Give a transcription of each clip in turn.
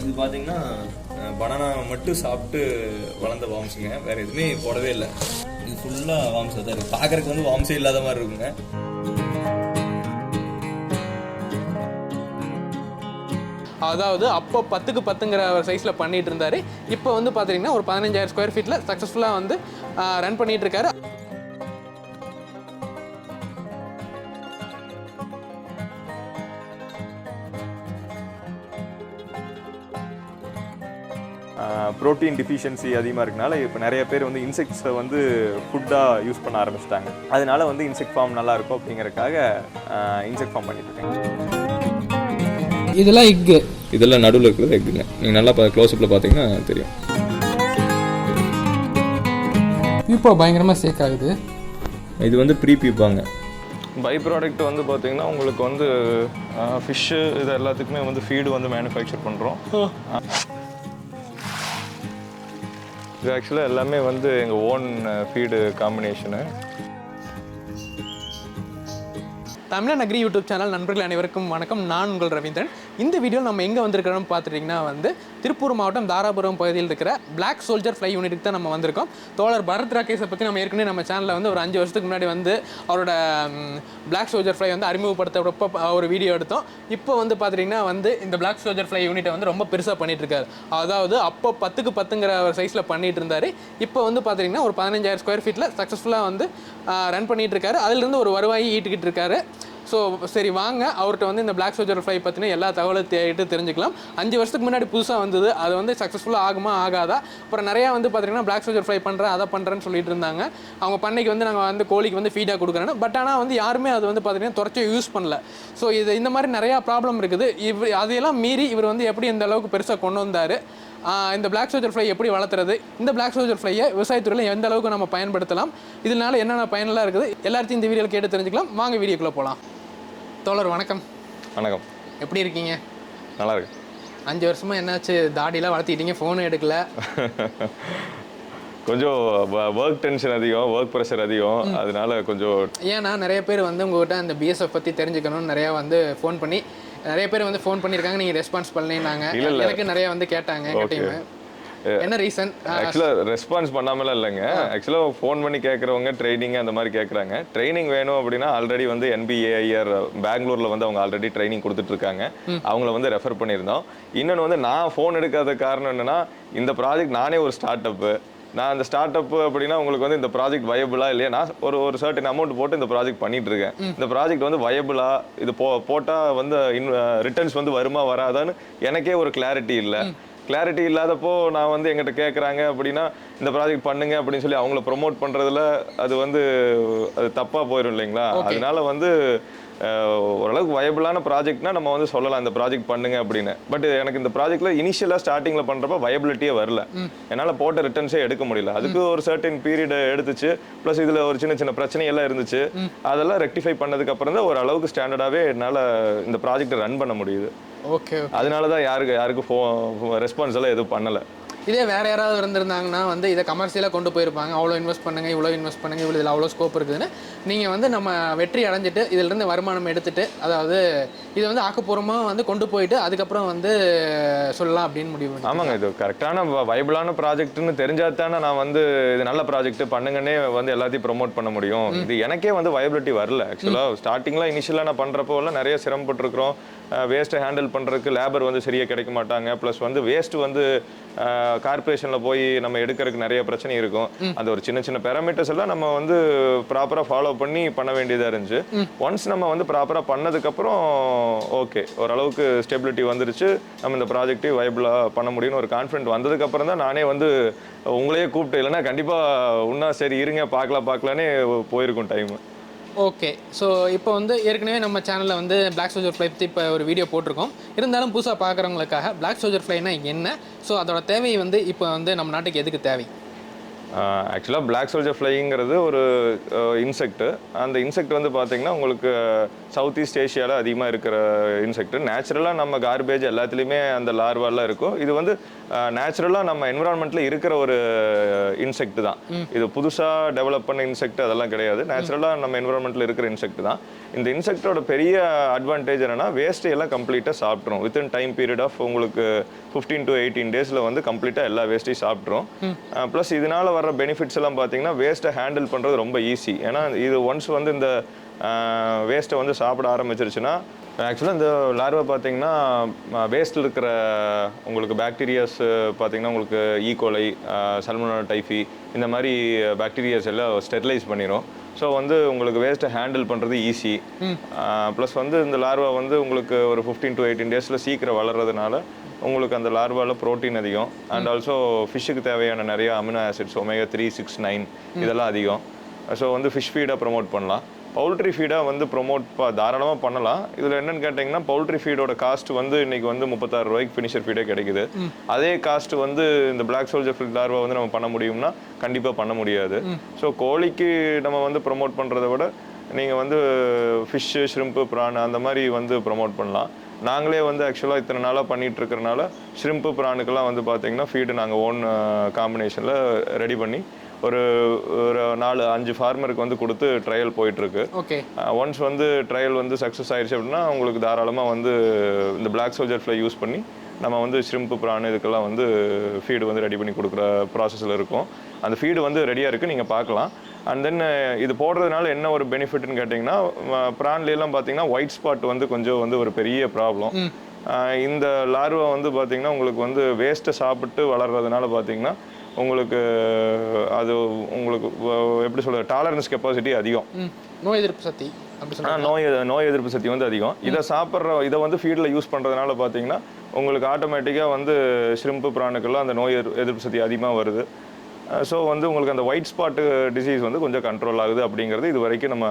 இது பார்த்தீங்கன்னா பனானா மட்டும் சாப்பிட்டு வளர்ந்த வாம்ஸுங்க வேற எதுவுமே போடவே இல்லை. இது ஃபுல்லாக வாம்ஸாக தான் இருக்குது பார்க்குறக்கு வந்து வாம்ஸே இல்லாத மாதிரி இருக்குங்க. அதாவது அப்போ பத்துக்கு பத்துங்கிற சைஸில் பண்ணிட்டு இருந்தாரு. இப்போ வந்து பார்த்தீங்கன்னா ஒரு பதினஞ்சாயிரம் ஸ்கொயர் ஃபீட்டில் சக்ஸஸ்ஃபுல்லாக வந்து ரன் பண்ணிட்டு இருக்காரு. ப்ரோட்டீன் டிஃபிஷியன்சி அதிகமாக இருக்கனால இப்போ நிறைய பேர் வந்து இன்செக்ட்ஸை வந்து ஃபுட்டாக யூஸ் பண்ண ஆரம்பிச்சிட்டாங்க. அதனால வந்து இன்செக்ட் ஃபார்ம் நல்லா இருக்கும் அப்படிங்கறதுக்காக இன்செக்ட் ஃபார்ம் பண்ணிட்டு இருக்கேன். இதெல்லாம் எக்கு இதெல்லாம் நடுவில் இருக்கிறது எக்குங்க நீங்கள் நல்லா க்ளோஸ்அப்பில் பார்த்தீங்கன்னா தெரியும். இப்போ பயங்கரமாக சேக் ஆகுது. இது வந்து ப்ரீ பீப்பாங்க பை ப்ராடக்ட் வந்து பார்த்தீங்கன்னா உங்களுக்கு வந்து ஃபிஷ்ஷு இது எல்லாத்துக்குமே வந்து ஃபீடு வந்து மேனுஃபேக்சர் பண்ணுறோம் இது ஆக்சுவலாக எல்லாமே வந்து எங்கள் ஓன் ஃபீடு காம்பினேஷனு தமிழன் நகரி யூடியூப் சேனல் நண்பர்கள் அனைவருக்கும் வணக்கம். நான் உங்கள் ரவீந்திரன். இந்த வீடியோ நம்ம எங்கே வந்திருக்கிறோம்னு பார்த்துட்டிங்கன்னா வந்து திருப்பூர் மாவட்டம் தாராபுரம் பகுதியில் இருக்கிற பிளாக் சோல்ஜர் ஃப்ளை யூனிட்டுக்கு தான் நம்ம வந்திருக்கோம். தோழர் பரத் ராகேஷை பற்றி நம்ம ஏற்கனவே நம்ம சேனலில் வந்து ஒரு அஞ்சு வருஷத்துக்கு முன்னாடி வந்து அவரோட பிளாக் சோல்ஜர் ஃப்ளை வந்து அறிமுகப்படுத்தப்போ ஒரு வீடியோ எடுத்தோம். இப்போ வந்து பார்த்துட்டிங்கன்னா வந்து இந்த பிளாக் சோல்ஜர் ஃப்ளை யூனிட்டை வந்து ரொம்ப பெருசாக பண்ணிகிட்ருக்காரு அதாவது அப்போ பத்துக்கு பத்துங்கிற ஒரு சைஸில் பண்ணிகிட்டு இருந்தார் இப்போ வந்து பார்த்துட்டிங்கன்னா ஒரு பதினஞ்சாயிரம் ஸ்கொயர் ஃபீட்டில் சக்ஸஸ்ஃபுல்லாக வந்து ரன் பண்ணிகிட்ருக்காரு இருக்காரு அதிலிருந்து ஒரு வருவாயை ஈட்டுக்கிட்டு இருக்காரு ஸோ சரி வாங்க. அவர்கிட்ட வந்து இந்த பிளாக் சோல்ஜர் ஃபைவ் பற்றின எல்லா தகவலும் தேடிட்டு தெரிஞ்சுக்கலாம். அஞ்சு வருஷத்துக்கு முன்னாடி புதுசாக வந்தது. அது வந்து சக்ஸஸ்ஃபுல்லாக ஆகுமா ஆகாதா? அப்புறம் நிறையா வந்து பார்த்தீங்கன்னா பிளாக் சோல்ஜர் ஃப்ரை பண்ணுறேன் அதை பண்ணுறேன்னு சொல்லிட்டு இருந்தாங்க. அவங்க பண்ணைக்கு வந்து நாங்கள் வந்து கோழிக்கு வந்து ஃபீடாக கொடுக்குறேன்னு. பட் ஆனால் வந்து யாருமே அது வந்து பார்த்தீங்கன்னா தொடர்ச்சி யூஸ் பண்ணல. ஸோ இது இந்த மாதிரி நிறையா ப்ராப்ளம் இருக்குது. இவ் அதையெல்லாம் மீறி இவர் வந்து எப்படி இந்த அளவுக்கு பெருசாக கொண்டு வந்தார்? இந்த பிளாக் சோஜர் ஃப்ளை எப்படி வளர்த்துறது? இந்த பிளாக் சோஜர் ஃப்ளையை விவசாயத்துறையில் எந்த அளவுக்கு நம்ம பயன்படுத்தலாம்? இதனால என்னென்ன பயனெல்லாம் இருக்குது? எல்லாத்தையும் இந்த வீடியோவில் கேட்டு தெரிஞ்சுக்கலாம். வாங்க வீடியோக்குள்ளே போகலாம் தோழர் வணக்கம். வணக்கம். எப்படி இருக்கீங்க? நல்லா இருக்கு அஞ்சு வருஷமா என்னாச்சு? தாடியெல்லாம் வளர்த்திட்டீங்க ஃபோனும் எடுக்கல. கொஞ்சம் ஒர்க் டென்ஷன் அதிகம் ஒர்க் ப்ரெஷர் அதிகம். அதனால கொஞ்சம் ஏன்னா நிறைய பேர் வந்து உங்ககிட்ட அந்த பிஎஸ்எஃப் பற்றி தெரிஞ்சுக்கணும்னு நிறையா வந்து ஃபோன் பண்ணி நிறைய பேர் வந்து ஃபோன் பண்ணியிருக்காங்க நீங்கள் ரெஸ்பான்ஸ் இல்ல. எனக்கு நிறைய வந்து கேட்டாங்க. என்ன ரீசன் ஆக்சுவலாக ரெஸ்பான்ஸ் பண்ணாமலாம் இல்லைங்க. ஆக்சுவலாக ஃபோன் பண்ணி கேட்குறவங்க ட்ரைனிங் அந்த மாதிரி கேட்குறாங்க ட்ரைனிங் வேணும் அப்படின்னா ஆல்ரெடி வந்து என்பிஏஐஆர் பெங்களூரில் வந்து அவங்க ஆல்ரெடி ட்ரைனிங் கொடுத்துட்டு இருக்காங்க அவங்கள வந்து ரெஃபர் பண்ணியிருந்தோம். இன்னொன்று வந்து நான் ஃபோன் எடுக்காத காரணம் என்னன்னா இந்த ப்ராஜெக்ட் நானே ஒரு ஸ்டார்ட் அப்பு நான் அந்த ஸ்டார்ட் அப் அப்படின்னா உங்களுக்கு வந்து இந்த ப்ராஜெக்ட் வயபிளா இல்லையா? நான் ஒரு ஒரு சர்டன் அமௌண்ட் போட்டு இந்த ப்ராஜெக்ட் பண்ணிட்டு இருக்கேன் இந்த ப்ராஜெக்ட் வந்து வயபிளா இது போ போட்டால் வந்து ரிட்டர்ன்ஸ் வந்து வருமா வராதான்னு எனக்கே ஒரு கிளாரிட்டி இல்லை. கிளாரிட்டி இல்லாதப்போ நான் வந்து எங்கிட்ட கேட்குறாங்க அப்படின்னா இந்த ப்ராஜெக்ட் பண்ணுங்க அப்படின்னு சொல்லி அவங்கள ப்ரொமோட் பண்றதுல அது வந்து அது தப்பா போயிடும் இல்லைங்களா? அதனால வந்து ஓரளவுக்கு வயபிளான ப்ராஜெக்ட்னா நம்ம வந்து சொல்லலாம் இந்த ப்ராஜெக்ட் பண்ணுங்க அப்படின்னு. பட் எனக்கு இந்த ப்ராஜெக்ட்ல இனிஷியலாக ஸ்டார்டிங்ல பண்றப்ப வயபிலிட்டியே வரல. என்னால் போட்ட ரிட்டர்ன்ஸே எடுக்க முடியல. அதுக்கு ஒரு சர்டன் பீரியட் எடுத்துச்சு. ப்ளஸ் இதுல ஒரு சின்ன சின்ன பிரச்சனையெல்லாம் இருந்துச்சு. அதெல்லாம் ரெக்டிஃபை பண்ணதுக்கு அப்புறம் தான் ஒரு அளவுக்கு ஸ்டாண்டர்டாகவே என்னால் இந்த ப்ராஜெக்ட்டை ரன் பண்ண முடியுது. ஓகே அதனால தான் யாருக்கு யாருக்கு ஃபோ ரெஸ்பான்ஸ் எல்லாம் எதுவும் பண்ணலை. இதே வேற யாராவது இருந்திருந்தாங்கன்னா வந்து இதை கமர்ஷியலாக கொண்டு போயிருப்பாங்க. அவ்வளோ இன்வெஸ்ட் பண்ணுங்க இவ்வளோ இன்வெஸ்ட் பண்ணுங்க இவ்வளோ இதில் அவ்வளோ ஸ்கோப் இருக்குதுன்னு. நீங்கள் வந்து நம்ம வெற்றி அடைஞ்சிட்டு இதிலிருந்து வருமானம் எடுத்துட்டு அதாவது இதை வந்து ஆக்கப்பூர்வமாக வந்து கொண்டு போயிட்டு அதுக்கப்புறம் வந்து சொல்லலாம் அப்படின்னு முடிவு ஆமாங்க இது கரெக்டான வைபிளான ப்ராஜெக்ட்னு தெரிஞ்சா தானே நான் வந்து இது நல்ல ப்ராஜெக்ட் பண்ணுங்கன்னே வந்து எல்லாத்தையும் ப்ரோமோட் பண்ண முடியும். இது எனக்கே வந்து வயபிலிட்டி வரல. ஆக்சுவலாக ஸ்டார்டிங்கில் இனிஷியலாக நான் பண்ணுறப்போ எல்லாம் நிறைய சிரமப்பட்டிருக்கிறோம். வேஸ்ட்டை ஹேண்டில் பண்ணுறதுக்கு லேபர் வந்து சரியாக கிடைக்க மாட்டாங்க. ப்ளஸ் வந்து வேஸ்ட் வந்து கார்பரேஷனில் போய் நம்ம எடுக்கிறதுக்கு நிறைய பிரச்சனை இருக்கும். அந்த ஒரு சின்ன சின்ன பேராமீட்டர்ஸ் எல்லாம் நம்ம வந்து ப்ராப்பராக ஃபாலோ பண்ணி பண்ண வேண்டியதாக இருந்துச்சு. ஒன்ஸ் நம்ம வந்து ப்ராப்பராக பண்ணதுக்கப்புறம் ஓகே ஓரளவுக்கு ஸ்டெபிலிட்டி வந்துருச்சு. நம்ம இந்த ப்ராஜெக்டே வைபிளாக பண்ண முடியும்னு ஒரு கான்ஃபிடென்ட் வந்ததுக்கப்புறம் தான் நானே வந்து உங்களையே கூப்பிட்டு இல்லைன்னா கண்டிப்பாக இன்னும் சரி இருங்க பார்க்கலாம் பார்க்கலானே போயிருக்கும் டைம் ஓகே. ஸோ இப்போ வந்து ஏற்கனவே நம்ம சேனலில் வந்து பிளாக் சோஜர் ஃப்ளை பற்றி இப்போ ஒரு வீடியோ போட்டிருக்கோம். இருந்தாலும் புதுசாக பார்க்குறவங்களுக்காக பிளாக் சோஜர் ஃப்ளைனா என்ன? ஸோ அதோட தேவை வந்து இப்போ வந்து நம்ம நாட்டுக்கு எதுக்கு தேவை? ஆக்சுவலாக பிளாக் சோல்ஜர் ஃப்ளைங்கிறது ஒரு இன்செக்ட் அந்த இன்செக்ட் வந்து பார்த்தீங்கன்னா உங்களுக்கு சவுத் ஈஸ்ட் ஏஷியாவில் அதிகமாக இருக்கிற இன்செக்ட் நேச்சுரலாக நம்ம கார்பேஜ் எல்லாத்துலேயுமே அந்த லார்வாலாம் இருக்கும். இது வந்து நேச்சுரலாக நம்ம என்விரான்மெண்ட்டில் இருக்கிற ஒரு இன்செக்ட் தான். இது புதுசாக டெவலப் பண்ண இன்செக்ட் அதெல்லாம் கிடையாது. நேச்சுரலாக நம்ம என்விரான்மெண்ட்டில் இருக்கிற இன்செக்ட் தான். இந்த இன்செக்டோட பெரிய அட்வான்டேஜ் என்னன்னா வேஸ்ட் எல்லாம் கம்ப்ளீட்டாக சாப்பிட்ரும் வித்தின் டைம் பீரியட் ஆஃப் உங்களுக்கு ஃபிஃப்டீன் டு எயிட்டீன் டேஸில் வந்து கம்ப்ளீட்டாக எல்லா வேஸ்ட்டையும் சாப்பிட்ரும் ப்ளஸ் இதனால வர பெனிஃபிட்ஸ் எல்லாம் பார்த்தீங்கன்னா வேஸ்ட்டை ஹேண்டில் பண்ணுறது ரொம்ப ஈஸி ஏன்னா இது ஒன்ஸ் வந்து இந்த வேஸ்ட்டை வந்து சாப்பிட ஆரம்பிச்சிருச்சுன்னா ஆக்சுவலாக இந்த லார்வா பார்த்தீங்கன்னா வேஸ்ட்டில் இருக்கிற உங்களுக்கு பாக்டீரியாஸ் பார்த்தீங்கன்னா உங்களுக்கு ஈகோலை சல்மோனா டைஃபி இந்த மாதிரி பாக்டீரியாஸ் எல்லாம் ஸ்டெரிலைஸ் பண்ணிடும் ஸோ வந்து உங்களுக்கு வேஸ்ட்டை ஹேண்டில் பண்ணுறது ஈஸி ப்ளஸ் வந்து இந்த லார்வா வந்து உங்களுக்கு ஒரு ஃபிஃப்டீன் டு எயிட்டீன் டேஸில் சீக்கிரம் வளர்றதுனால உங்களுக்கு அந்த லார்வாவில் ப்ரோட்டீன் அதிகம். அண்ட் ஆல்சோ ஃபிஷ்ஷுக்கு தேவையான நிறைய amino acids omega three six nine இதெல்லாம் அதிகம். ஸோ வந்து ஃபிஷ் ஃபீடாக ப்ரோமோட் பண்ணலாம். பவுல்ட்ரி ஃபீடாக வந்து ப்ரொமோட் தாராளமாக பண்ணலாம். இதில் என்னென்னு கேட்டிங்கன்னா பவுல்ட்ரி ஃபீடோட காஸ்ட் வந்து இன்னைக்கு வந்து முப்பத்தாறு ரூபாய்க்கு ஃபினிஷர் ஃபீடே கிடைக்குது. அதே காஸ்ட் வந்து இந்த பிளாக் சோல்ஜர் ஃபீல்ட் லார்வா வந்து நம்ம பண்ண முடியும்னா கண்டிப்பாக பண்ண முடியாது. ஸோ கோழிக்கு நம்ம வந்து ப்ரொமோட் பண்ணுறத விட நீங்கள் வந்து ஃபிஷ்ஷு ஷ்ரிம்ப்பு ப்ரான் அந்த மாதிரி வந்து ப்ரொமோட் பண்ணலாம். நாங்களே வந்து ஆக்சுவலாக இத்தனை நாளாக பண்ணிகிட்டு இருக்கிறனால ஷ்ரிம்ப்பு ப்ரானுக்கெல்லாம் வந்து பார்த்திங்கன்னா ஃபீடு நாங்கள் ஓன் காம்பினேஷனில் ரெடி பண்ணி ஒரு ஒரு நாலு அஞ்சு ஃபார்மருக்கு வந்து கொடுத்து ட்ரையல் போயிட்டுருக்கு. ஓகே ஒன்ஸ் வந்து ட்ரையல் வந்து சக்ஸஸ் ஆயிடுச்சு அப்படின்னா உங்களுக்கு தாராளமாக வந்து இந்த பிளாக் சோல்ஜர் ஃப்ளை யூஸ் பண்ணி நம்ம வந்து ஷ்ரிம்ப்பு ப்ரான் இதுக்கெல்லாம் வந்து ஃபீடு வந்து ரெடி பண்ணி கொடுக்குற ப்ராசஸில் இருக்கும். அந்த ஃபீடு வந்து ரெடியாக இருக்குது நீங்கள் பார்க்கலாம். அண்ட் தென் இது போடுறதுனால என்ன ஒரு பெனிஃபிட்னு கேட்டிங்கன்னா ப்ரான்லாம் பார்த்தீங்கன்னா ஒயிட் ஸ்பாட் வந்து கொஞ்சம் வந்து ஒரு பெரிய ப்ராப்ளம் இந்த லார்வா வந்து பார்த்தீங்கன்னா உங்களுக்கு வந்து வேஸ்ட்டை சாப்பிட்டு வளர்றதுனால பார்த்தீங்கன்னா உங்களுக்கு அது உங்களுக்கு எப்படி சொல்கிறது டாலரன்ஸ் கெப்பாசிட்டி அதிகம். நோய் எதிர்ப்பு சக்தி நோய் நோய் எதிர்ப்பு சக்தி வந்து அதிகம். இதை சாப்பிட்ற இதை வந்து ஃபீல்டில் யூஸ் பண்ணுறதுனால பார்த்தீங்கன்னா உங்களுக்கு ஆட்டோமேட்டிக்காக வந்து ஷ்ரிம்ப்பு ப்ரானுக்கெல்லாம் அந்த நோய் எதிர்- எதிர்ப்பு சக்தி அதிகமாக வருது. ஸோ வந்து உங்களுக்கு அந்த ஒயிட் ஸ்பாட் டிசீஸ் வந்து கொஞ்சம் கண்ட்ரோல் ஆகுது அப்படிங்கிறது இது வரைக்கும் நம்ம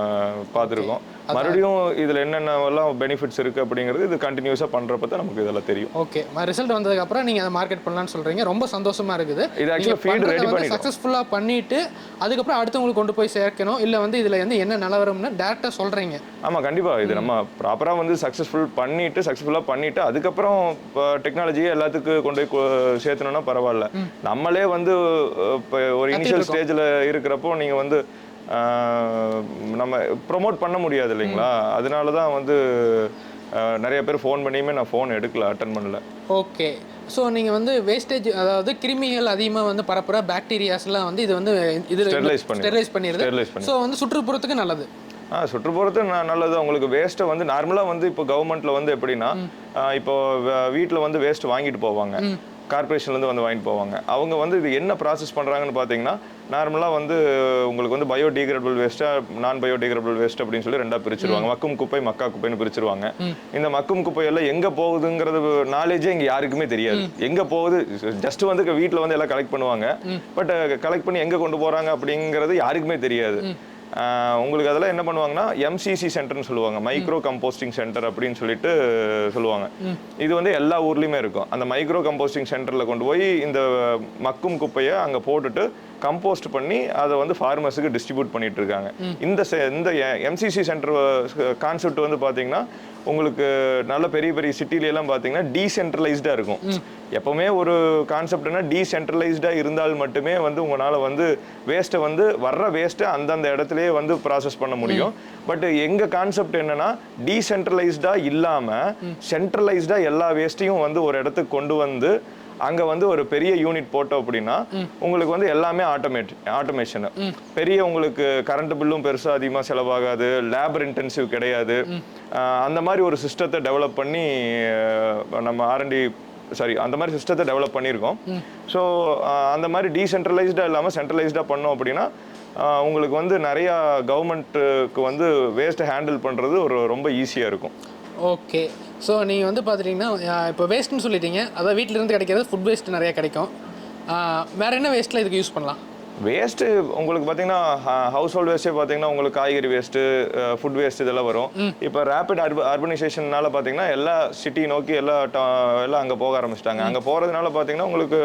பார்த்துருக்கோம். மறுபடியும் இதில் என்னென்னலாம் பெனிஃபிட்ஸ் இருக்குது அப்படிங்கிறது இது கண்டினியூஸாக பண்ணுறப்ப தான் நமக்கு இதெல்லாம் தெரியும். ஓகே ரிசல்ட் வந்ததுக்கு அப்புறம் நீங்க அதை மார்க்கெட் பண்ணலாம்னு சொல்றீங்க. ரொம்ப சந்தோஷமா இருக்குது. இது actually feed ready பண்ணிட்டோம். சக்ஸஸ்ஃபுல்லா பண்ணிட்டு அதுக்கப்புறம் அடுத்தவங்களுக்கு கொண்டு போய் சேர்க்கணும். இல்ல வந்து இதுல வந்து என்ன நிலவரம்னு டேரக்டா சொல்றீங்க. ஆமாம் கண்டிப்பாக இது நம்ம ப்ராப்பராக வந்து சக்ஸஸ்ஃபுல் பண்ணிட்டு சக்ஸஸ்ஃபுல்லாக பண்ணிட்டு அதுக்கப்புறம் டெக்னாலஜியை எல்லாத்துக்கும் கொண்டு போய் சேர்த்தணும்னா பரவாயில்ல. நம்மளே வந்து இப்போ ஒரு இனிஷியல் ஸ்டேஜில் இருக்கிறப்போ நீங்கள் வந்து நம்ம ப்ரோமோட் பண்ண முடியாது இல்லைங்களா? அதனால தான் வந்து நிறைய பேர் ஃபோன் பண்ணியுமே நான் ஃபோன் எடுக்கல அட்டன் பண்ணல. ஓகே. ஸோ நீங்கள் வந்து வேஸ்டேஜ் அதாவது கிருமிகள் அதிகமாக வந்து பரப்புற பாக்டீரியாஸ்லாம் வந்து இது வந்து இது Sterilize பண்ணிடும். ஸ்டெரிலைஸ் பண்ணிடுது. ஸோ வந்து சுற்றுப்புறத்துக்கு நல்லது. ஆ சுற்றுப்புறத்து நல்லது. உங்களுக்கு வேஸ்ட்டை வந்து நார்மலாக வந்து இப்போ கவர்மெண்ட்ல வந்து எப்படின்னா இப்போ வீட்டில் வந்து வேஸ்ட் வாங்கிட்டு போவாங்க. கார்பரேஷன்லேருந்து வந்து வாங்கிட்டு போவாங்க. அவங்க வந்து இது என்ன ப்ராசஸ் பண்ணுறாங்கன்னு பார்த்தீங்கன்னா நார்மலாக வந்து உங்களுக்கு வந்து பயோடிகிரேடபிள் வேஸ்ட்டாக நான் பயோடிகிரேடபிள் வேஸ்ட் அப்படின்னு சொல்லி ரெண்டாக பிரிச்சிருவாங்க. மக்கும் குப்பை மக்கா குப்பைன்னு பிரிச்சிருவாங்க. இந்த மக்கும் குப்பையெல்லாம் எங்கே போகுதுங்கிறது நாலேஜே இங்கே யாருக்குமே தெரியாது. எங்கே போகுது? ஜஸ்ட் வந்து வீட்டில் வந்து எல்லாம் கலெக்ட் பண்ணுவாங்க. பட் கலெக்ட் பண்ணி எங்கே கொண்டு போகிறாங்க அப்படிங்கிறது யாருக்குமே தெரியாது. உங்களுக்கு அதெல்லாம் என்ன பண்ணுவாங்கன்னா எம்சிசி சென்டர்னு சொல்லுவாங்க. மைக்ரோ கம்போஸ்டிங் சென்டர் அப்படின்னு சொல்லிட்டு சொல்லுவாங்க. இது வந்து எல்லா ஊர்லயுமே இருக்கும். அந்த மைக்ரோ கம்போஸ்டிங் சென்டர்ல கொண்டு போய் இந்த மக்கும் குப்பையை அங்க போட்டுட்டு கம்போஸ்ட் பண்ணி அதை வந்து ஃபார்மர்ஸுக்கு டிஸ்ட்ரிபியூட் பண்ணிட்டு இருக்காங்க. இந்த செ- இந்த எம்சிசி சென்டர் கான்செப்ட் வந்து பாத்தீங்கன்னா உங்களுக்கு நல்ல பெரிய பெரிய சிட்டில எல்லாம் பாத்தீங்கன்னா டீசென்ட்ரலைஸ்டா இருக்கும் எப்பவுமே ஒரு கான்செப்ட்னா டீசென்ட்ரலைஸ்டா இருந்தால் மட்டுமே வந்து உங்களால வந்து வேஸ்ட்டை வந்து வர்ற வேஸ்ட்டை அந்தந்த இடத்துலயே வந்து ப்ராசஸ் பண்ண முடியும். பட் எங்க கான்செப்ட் என்னன்னா டீசென்ட்ரலைஸ்டா இல்லாம சென்ட்ரலைஸ்டா எல்லா வேஸ்ட்டையும் வந்து ஒரு இடத்துக்கு கொண்டு வந்து அங்க வந்து ஒரு பெரிய யூனிட் போட்டோம் அப்படின்னா உங்களுக்கு வந்து எல்லாமே ஆட்டோமேட் ஆட்டோமேஷன் பெரிய உங்களுக்கு கரண்ட் பில்லும் பெருசா அதிகமா செலவாகாது லேபர் இன்டென்சிவ் கிடையாது. அந்த மாதிரி ஒரு சிஸ்டத்தை டெவலப் பண்ணி நம்ம ஆர்என்டி சாரி அந்த மாதிரி சிஸ்டத்தை டெவலப் பண்ணியிருக்கோம். ஸோ அந்த மாதிரி டீசென்ட்ரலைஸ்டாக இல்லாமல் சென்ட்ரலைஸ்டாக பண்ணோம் அப்படின்னா உங்களுக்கு வந்து நிறையா கவர்மெண்ட்டுக்கு வந்து வேஸ்ட்டை ஹேண்டில் பண்ணுறது ஒரு ரொம்ப ஈஸியாக இருக்கும். ஓகே ஸோ நீங்கள் வந்து பார்த்துட்டிங்கன்னா இப்போ வேஸ்ட்னு சொல்லிட்டீங்க. அதாவது வீட்டில் இருந்து கிடைக்கிறது ஃபுட் வேஸ்ட் நிறையா கிடைக்கும். வேறு என்ன வேஸ்ட்டில் இதுக்கு யூஸ் பண்ணலாம்? வேஸ்ட்டு உங்களுக்கு பார்த்தீங்கன்னா ஹவுஸ் ஹோல்ட் வேஸ்ட்டே பார்த்தீங்கன்னா உங்களுக்கு காய்கறி வேஸ்ட்டு ஃபுட் வேஸ்ட் இதெல்லாம் வரும். இப்போ ரேபிட் அர்ப அர்பனைசேஷன்னால பார்த்தீங்கன்னா எல்லா சிட்டி நோக்கி எல்லா எல்லாம் அங்கே போக ஆரம்பிச்சிட்டாங்க. அங்கே போகிறதுனால பார்த்தீங்கன்னா உங்களுக்கு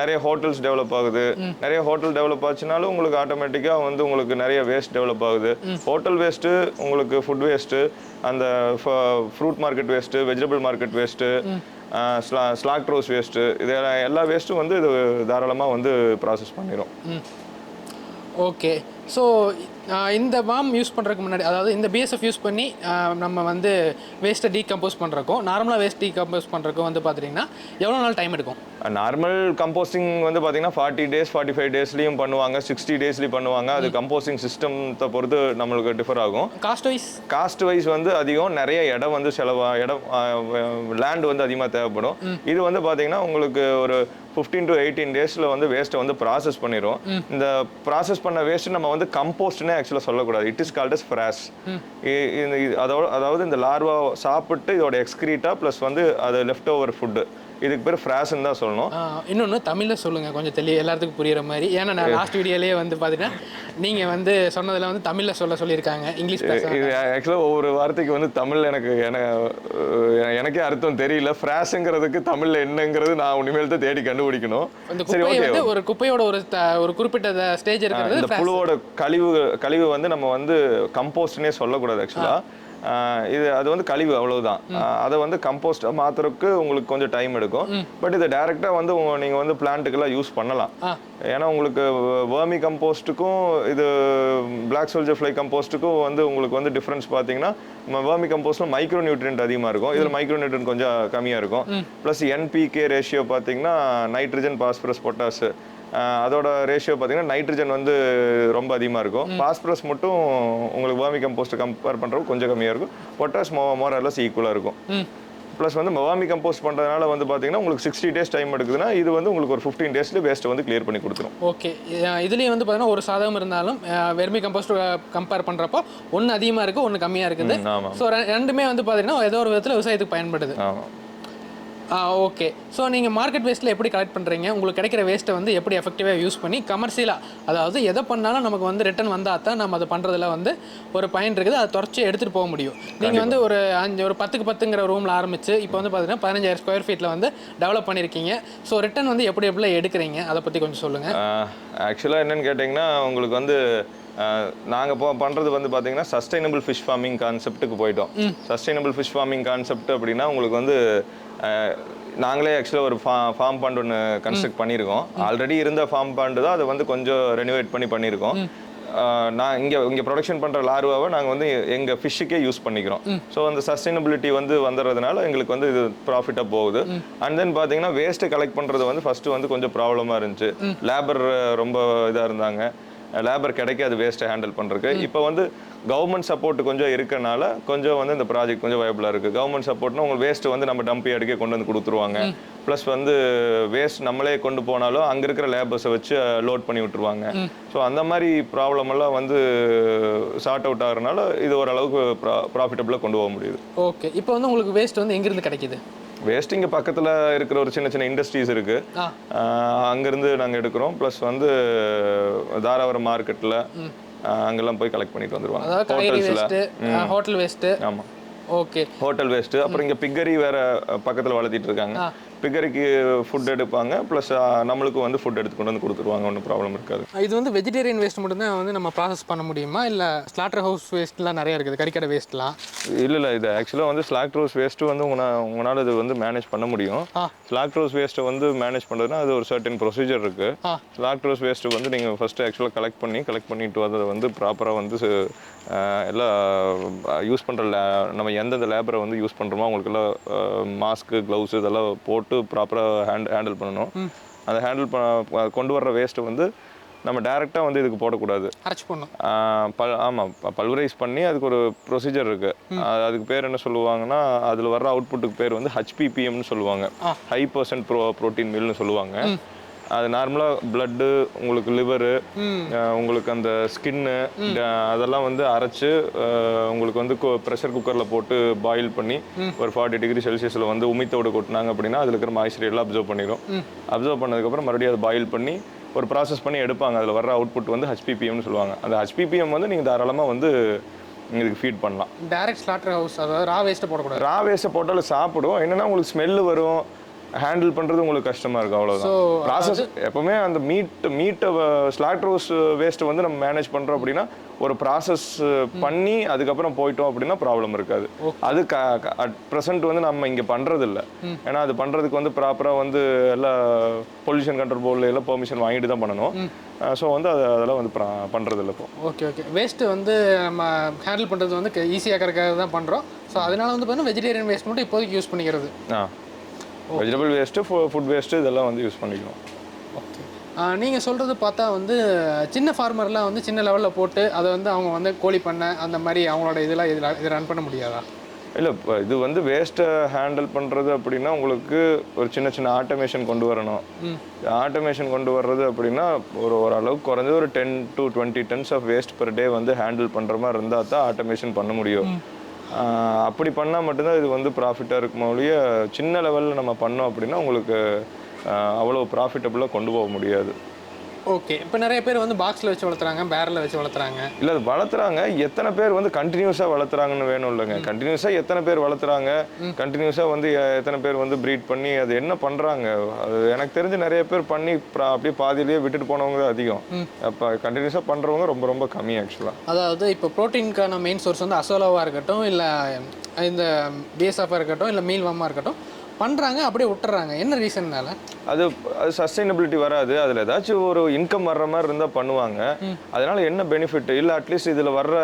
நிறைய ஹோட்டல்ஸ் டெவலப் ஆகுது. நிறைய ஹோட்டல் டெவலப் ஆச்சுனாலும் உங்களுக்கு ஆட்டோமேட்டிக்காக வந்து உங்களுக்கு நிறைய வேஸ்ட் டெவலப் ஆகுது. ஹோட்டல் வேஸ்ட்டு உங்களுக்கு ஃபுட் வேஸ்ட்டு அந்த fruit market waste vegetable market waste slack ரோஸ் வேஸ்ட்டு இது எல்லா- எல்லா வேஸ்ட்டும் வந்து இது தாராளமாக வந்து ப்ராசஸ் பண்ணிடும் ஓகே. ஸோ இந்த பாம் யூஸ் பண்ணுறதுக்கு முன்னாடி அதாவது இந்த பிஎஸ்எஃப் யூஸ் பண்ணி ஆஹ், நம்ம வந்து வேஸ்ட்டை டீகம்போஸ் பண்ணுறக்கும் நார்மலாக வேஸ்ட் டீகம்போஸ் பண்ணுறக்கும் வந்து பார்த்தீங்கன்னா எவ்வளோ நாள் டைம் எடுக்கும்? நார்மல் கம்போஸ்டிங் வந்து பார்த்தீங்கன்னா ஃபார்ட்டி டேஸ் ஃபார்ட்டி ஃபைவ் டேஸ்லையும் பண்ணுவாங்க சிக்ஸ்டி டேஸ்லையும் பண்ணுவாங்க. அது கம்போஸ்டிங் சிஸ்டத்தை பொறுத்து நம்மளுக்கு டிஃபர் ஆகும். காஸ்ட் வைஸ் காஸ்ட் வைஸ் வந்து அதிகம். நிறைய இடம் வந்து செலவா இடம் லேண்ட் வந்து அதிகமாக தேவைப்படும். இது வந்து பார்த்தீங்கன்னா உங்களுக்கு ஒரு ஃபிஃப்டீன் டு எயிட்டீன் டேஸில் வந்து வேஸ்ட்டை வந்து ப்ராசஸ் பண்ணிடும் இந்த ப்ராசஸ் பண்ண வேஸ்ட் நம்ம வந்து கம்போஸ்ட்னே ஆக்சுவலாக சொல்லக்கூடாது. It is called as frass அதோட அதாவது இந்த லார்வா சாப்பிட்டு இதோட எக்ஸ்கிரீட்டா ப்ளஸ் வந்து அது லெஃப்ட் ஓவர் ஃபுட்டு இதுக்கு பேர் ஃப்ராஸ்ன்னு தான் சொல்லணும். இன்னொன்று தமிழில் சொல்லுங்கள் கொஞ்சம் தெளி எல்லாத்துக்கும் புரியுற மாதிரி. ஏன்னா நான் லாஸ்ட் வீடியோலேயே வந்து பார்த்தீங்கன்னா நீங்கள் வந்து சொன்னதில் வந்து தமிழில் சொல்ல சொல்லியிருக்காங்க இங்கிலீஷ் இது ஆக்சுவலாக ஒவ்வொரு வார்த்தைக்கு வந்து தமிழ்ல எனக்கு எனக்கே அர்த்தம் தெரியல. ஃப்ராஸுங்கிறதுக்கு தமிழ்ல என்னங்கிறது நான் இனிமேல் தான் தேடி கண்டுபிடிக்கணும். சரி ஓகே ஒரு குப்பையோட ஒரு ஒரு குறிப்பிட்ட ஸ்டேஜ் இருக்கிறது இந்த புழுவோட கழிவு கழிவு வந்து நம்ம வந்து கம்போஸ்ட்னே சொல்லக்கூடாது ஆக்சுவலா இது அது வந்து கழிவு அவ்வளவுதான். அதை வந்து கம்போஸ்ட் மாத்துறதுக்கு உங்களுக்கு கொஞ்சம் டைம் எடுக்கும். பட் இதை டைரக்டா வந்து உங்க- நீங்க வந்து பிளான்ட்டுக்கெல்லாம் யூஸ் பண்ணலாம். ஏன்னா உங்களுக்கு வேர்மி கம்போஸ்ட்டுக்கும் இது பிளாக் சோல்ஜர் ஃப்ளை கம்போஸ்ட்டுக்கும் வந்து உங்களுக்கு வந்து டிஃப்ரென்ஸ் பார்த்தீங்கன்னா வேர்மி கம்போஸ்ட்ல மைக்ரோ நியூட்ரியன்ட் அதிகமாக இருக்கும். இதில் மைக்ரோ நியூட்ரியன்ட் கொஞ்சம் கம்மியாக இருக்கும். ப்ளஸ் என்பிகே ரேஷியோ பார்த்தீங்கன்னா நைட்ரஜன் பாஸ்பரஸ் பொட்டாஸ் அதோட ரேஷியோ பார்த்தீங்கன்னா நைட்ரஜன் வந்து ரொம்ப அதிகமாக இருக்கும். பாஸ்பரஸ் மட்டும் உங்களுக்கு வேர்மி கம்போஸ்ட் கம்பேர் பண்ணுறப்போ கொஞ்சம் கம்மியாக இருக்கும். பொட்டாஸ் மோ மோரலஸ் ஈக்குவலாக இருக்கும். ப்ளஸ் வந்து வேர்மி கம்போஸ்ட் பண்ணுறதுனால வந்து பார்த்தீங்கன்னா உங்களுக்கு சிக்ஸ்டி டேஸ் டைம் எடுக்குதுன்னா இது வந்து உங்களுக்கு ஒரு ஃபிஃப்டீன் டேஸ்ல வேஸ்ட்டை வந்து கிளியர் பண்ணி கொடுத்துரும். ஓகே இதுலேயும் வந்து பார்த்தீங்கன்னா ஒரு சாதகம் இருந்தாலும் வெர்மி கம்போஸ்ட் கம்பேர் பண்ணுறப்போ ஒன்று அதிகமாக இருக்குது. ஒன்று கம்மியாக இருக்குது ஸோ ரெண்டுமே வந்து பார்த்தீங்கன்னா ஏதோ ஒரு விதத்தில் விவசாயத்துக்கு பயன்படுது. ஆமாம். ஓகே ஸோ நீங்கள் மார்க்கெட் வேஸ்ட்டில் எப்படி கலெக்ட் பண்ணுறீங்க உங்களுக்கு கிடைக்கிற வேஸ்ட்டை வந்து எப்படி எஃபெக்டிவாக யூஸ் பண்ணி கமர்ஷியலாக அதாவது எதை பண்ணாலும் நமக்கு வந்து ரிட்டர்ன் வந்தால் தான் நம்ம அதை பண்ணுறதுல வந்து ஒரு பயன் இருக்குது. அதை தொடச்சி எடுத்துகிட்டு போக முடியும். நீங்கள் வந்து ஒரு அஞ்சு ஒரு பத்துக்கு பத்துங்கிற ரூமில் ஆரம்பிச்சு இப்போ வந்து பார்த்தீங்கன்னா பதினஞ்சாயிரம் ஸ்கொயர் ஃபீட்டில் வந்து டெவலப் பண்ணியிருக்கீங்க ஸோ ரிட்டர்ன் வந்து எப்படி எப்படிலாம் எடுக்கிறீங்க? அதை பற்றி கொஞ்சம் சொல்லுங்கள் ஆக்சுவலாக என்னன்னு கேட்டிங்கன்னா உங்களுக்கு வந்து நாங்கள் போ பண்ணுறது வந்து பார்த்தீங்கன்னா சஸ்டைனபிள் ஃபிஷ் ஃபார்மிங் கான்செப்ட்டுக்கு போயிட்டோம். சஸ்டைனபிள் ஃபிஷ் ஃபார்மிங் கான்செப்ட் அப்படின்னா உங்களுக்கு வந்து நாங்களே ஆக்சுவலாக ஒரு ஃபா ஃபார்ம் பாண்ட் ஒன்று கன்ஸ்ட்ரக்ட் பண்ணியிருக்கோம். ஆல்ரெடி இருந்த ஃபார்ம் பாண்டு தான் அதை வந்து கொஞ்சம் ரெனோவேட் பண்ணி பண்ணியிருக்கோம். நான் இங்கே இங்கே ப்ரொடக்ஷன் பண்ணுற லார்வாவை நாங்கள் வந்து எங்கள் ஃபிஷ்ஷுக்கே யூஸ் பண்ணிக்கிறோம். ஸோ அந்த சஸ்டைனபிலிட்டி வந்து வந்துடுறதுனால எங்களுக்கு வந்து இது ப்ராஃபிட்டாக போகுது. அண்ட் தென் பார்த்தீங்கன்னா வேஸ்ட்டை கலெக்ட் பண்ணுறது வந்து ஃபஸ்ட்டு வந்து கொஞ்சம் ப்ராப்ளமாக இருந்துச்சு. லேபர் ரொம்ப இதாக இருந்தாங்க. லேபர் கிடைக்காது வேஸ்ட்டை ஹேண்டில் பண்ணுறதுக்கு இப்போ வந்து கவர்மெண்ட் சப்போர்ட் கொஞ்சம் இருக்கனால கொஞ்சம் வந்து இந்த ப்ராஜெக்ட் கொஞ்சம் வயபிளாக இருக்குது கவர்மெண்ட் சப்போர்ட்னா உங்களுக்கு வேஸ்ட் வந்து நம்ம டம்ப் யார்டுக்கே கொண்டு வந்து கொடுத்துருவாங்க. ப்ளஸ் வந்து வேஸ்ட் நம்மளே கொண்டு போனாலும் அங்கே இருக்கிற லேபர்ஸை வச்சு லோட் பண்ணி விட்டுருவாங்க. ஸோ அந்த மாதிரி ப்ராப்ளம் எல்லாம் வந்து சார்ட் அவுட் ஆகிறனால இது ஓரளவுக்கு ப்ராஃபிட்டபுளாக கொண்டு போக முடியுது. ஓகே இப்போ வந்து உங்களுக்கு வேஸ்ட் வந்து எங்கேருந்து கிடைக்குது? வேஸ்ட் இங்கே பக்கத்தில் இருக்கிற ஒரு சின்ன சின்ன இண்டஸ்ட்ரீஸ் இருக்கு. அங்கிருந்து நாங்கள் எடுக்கிறோம். ப்ளஸ் வந்து தாராவரம் மார்க்கெட்டில் அங்கெல்லாம் போய் கலெக்ட் பண்ணிட்டு வந்துருவாங்க. ஹோட்டல்ஸில் ஹோட்டல் வேஸ்ட்டு ஆமாம் ஓகே ஹோட்டல் வேஸ்ட்டு அப்புறம் இங்கே பிக்கரி வேற பக்கத்தில் வளர்த்திட்டு இருக்காங்க. பிக்கரிக்கு ஃபுட் எடுப்பாங்க ப்ளஸ் நம்மளுக்கும் வந்து ஃபுட் எடுத்து கொண்டு வந்து கொடுத்துருவாங்க ஒன்றும் ப்ராப்ளம் இருக்காது. இது வந்து வெஜிடேரியன் வேஸ்ட் மட்டும்தான் வந்து நம்ம ப்ராசஸ் பண்ண முடியுமா? இல்லை ஸ்லாட்டர் ஹவுஸ் வேஸ்ட்லாம் நிறைய இருக்குது கறிக்கடை வேஸ்ட்லாம் இல்லை இல்லை இது ஆக்சுவலாக வந்து ஸ்லாக் ரோஸ் வேஸ்ட்டு வந்து உங்களால் உங்களால் இது வந்து மேனேஜ் பண்ண முடியும். ஆ. ஸ்லாக் ரோஸ் வேஸ்ட்டை வந்து மேனேஜ் பண்ணுறதுனா அது ஒரு சர்டன் ப்ரொசீஜர் இருக்குது ஆ. ஸ்லாக் ரோஸ் வேஸ்ட்டு வந்து நீங்கள் ஃபஸ்ட்டு ஆக்சுவலாக கலெக்ட் பண்ணி கலெக்ட் பண்ணிட்டு அதை வந்து ப்ராப்பராக வந்து எல்லாம் யூஸ் பண்ணுற லே நம்ம எந்தெந்த லேபரை வந்து யூஸ் பண்ணுறோமோ அவங்களுக்கெல்லாம் மாஸ்க்கு க்ளவுஸ் இதெல்லாம் போட்டு ப்ராப்பராக ஹேண்ட் ஹேண்டில் பண்ணணும். அதை ஹேண்டில் பண்ண கொண்டு வர்ற வேஸ்ட்டு வந்து நம்ம டேரெக்டாக வந்து இதுக்கு போடக்கூடாது. அரைச்சி போடணும். பல் ஆமாம் பல்வரைஸ் பண்ணி அதுக்கு ஒரு ப்ரொசீஜர் இருக்கு. அது- அதுக்கு பேர் என்ன சொல்லுவாங்கன்னா அதில் வர்ற அவுட்புட்டுக்கு பேர் வந்து ஹச்பிபிஎம்னு சொல்லுவாங்க. ஹை பர்சன்ட் ப்ரோ ப்ரோட்டீன் மில்னு சொல்லுவாங்க. அது நார்மலாக பிளட்டு உங்களுக்கு லிவரு உங்களுக்கு அந்த ஸ்கின்னு அதெல்லாம் வந்து அரைச்சு உங்களுக்கு வந்து ப்ரெஷர் குக்கரில் போட்டு பாயில் பண்ணி ஒரு ஃபார்ட்டி டிகிரி செல்சியஸில் வந்து உமித்தோடு கொட்டினாங்க அப்படின்னா அதில் இருக்கிற மாய்ச்சர் எல்லாம் அப்சர்வ் பண்ணிடும் அப்சர்வ் பண்ணதுக்கப்புறம் மறுபடியும் அதை பாயில் பண்ணி ஒரு ப்ராசஸ் பண்ணி எடுப்பாங்க. அதில் வர்ற அவுட்புட் வந்து ஹெச்பிபிஎம்னு சொல்லுவாங்க. அந்த ஹெச்பிபிஎம் வந்து நீங்கள் தாராளமாக வந்து இதுக்கு ஃபீட் பண்ணலாம். டைரக்ட் ஸ்லாட்டர் ஹவுஸ் அதாவது ரா வேஸ்ட்டை போடக்கூடாது. ரா வேஸ்ட்டை போட்டாலும் சாப்பிடும். என்னன்னா உங்களுக்கு ஸ்மெல்லு வரும். ஹேண்டில் பண்ணுறது உங்களுக்கு கஷ்டமாக இருக்கும் அவ்வளோதான் ப்ராசஸ் எப்பவுமே அந்த மீட் மீட்டை ஸ்லாட் ரோஸ் வேஸ்ட்டை வந்து நம்ம மேனேஜ் பண்ணுறோம் அப்படின்னா ஒரு ப்ராசஸ் பண்ணி அதுக்கப்புறம் போயிட்டோம் அப்படின்னா ப்ராப்ளம் இருக்காது. அது அட் ப்ரெசென்ட் வந்து நம்ம இங்கே பண்ணுறது இல்லை ஏன்னா அது பண்ணுறதுக்கு வந்து ப்ராப்பராக வந்து எல்லா பொல்யூஷன் கண்ட்ரோல் போர்டில் எல்லாம் பெர்மிஷன் வாங்கிட்டு தான் பண்ணணும். ஸோ வந்து அது அதெல்லாம் வந்து பண்ணுறது இல்லை இப்போ. ஓகே ஓகே வேஸ்ட்டு வந்து நம்ம ஹேண்டில் பண்ணுறது வந்து ஈஸியாக இருக்கிறதுக்காக தான் பண்ணுறோம் ஸோ அதனால வந்து பார்த்தீங்கன்னா வெஜிடேரியன் வேஸ்ட் மட்டும் இப்போதைக்கு யூஸ் பண்ணிக்கிறது. ஆ. வெஜிடபிள் வேஸ்ட்டு ஃபுட் வேஸ்ட்டு இதெல்லாம் வந்து யூஸ் பண்ணிக்கணும். ஓகே நீங்கள் சொல்கிறது பார்த்தா வந்து சின்ன ஃபார்மர்லாம் வந்து சின்ன லெவலில் போட்டு அதை வந்து அவங்க வந்து கோழி பண்ணை அந்த மாதிரி அவங்களோட இதெல்லாம் இதில் இதை ரன் பண்ண முடியாதா? இல்லை இப்போ இது வந்து வேஸ்ட்டை ஹேண்டில் பண்ணுறது அப்படின்னா உங்களுக்கு ஒரு சின்ன சின்ன ஆட்டோமேஷன் கொண்டு வரணும். ஆட்டோமேஷன் கொண்டு வர்றது அப்படின்னா ஒரு ஓரளவுக்கு குறைஞ்சது ஒரு ten to twenty tons of waste per day வந்து ஹேண்டில் பண்ணுற மாதிரி இருந்தால் தான் ஆட்டோமேஷன் பண்ண முடியும். அப்படி பண்ணால் மட்டும்தான் இது வந்து ப்ராஃபிட்டாக இருக்குமோ ஒழிய சின்ன லெவலில் நம்ம பண்ணோம் அப்படின்னா உங்களுக்கு அவ்வளோ ப்ராஃபிட்டபுளாக கொண்டு போக முடியாது. ஓகே இப்போ நிறைய பேர் வந்து பாக்ஸில் வச்சு வளர்த்துறாங்க பேரில் வச்சு வளர்த்துறாங்க. இல்லை அது வளர்த்துறாங்க. எத்தனை பேர் வந்து கண்டினியூஸாக வளர்த்துறாங்கன்னு வேணும் இல்லைங்க. கண்டினியூஸாக எத்தனை பேர் வளர்த்துறாங்க? கண்டினியூஸாக வந்து எத்தனை பேர் வந்து ப்ரீட் பண்ணி அது என்ன பண்ணுறாங்க அது எனக்கு தெரிஞ்சு நிறைய பேர் பண்ணி அப்படியே பாதியிலேயே விட்டுட்டு போனவங்க தான் அதிகம். அப்போ கண்டினியூஸாக பண்ணுறவங்க ரொம்ப ரொம்ப கம்மி ஆக்சுவலாக அதாவது இப்போ ப்ரோட்டீனுக்கான மெயின் சோர்ஸ் வந்து அசோலாவாக இருக்கட்டும் இல்லை இந்த பிஎஸ்எஃபாக இருக்கட்டும் இல்லை மீல்வாமாக இருக்கட்டும் பண்ணுறாங்க அப்படியே விட்டுறாங்க. என்ன ரீசன்னால அது அது சஸ்டைனபிலிட்டி வராது. அதில் ஏதாச்சும் ஒரு இன்கம் வர்ற மாதிரி இருந்தால் பண்ணுவாங்க. அதனால என்ன பெனிஃபிட் இல்லை அட்லீஸ்ட் இதில் வர்ற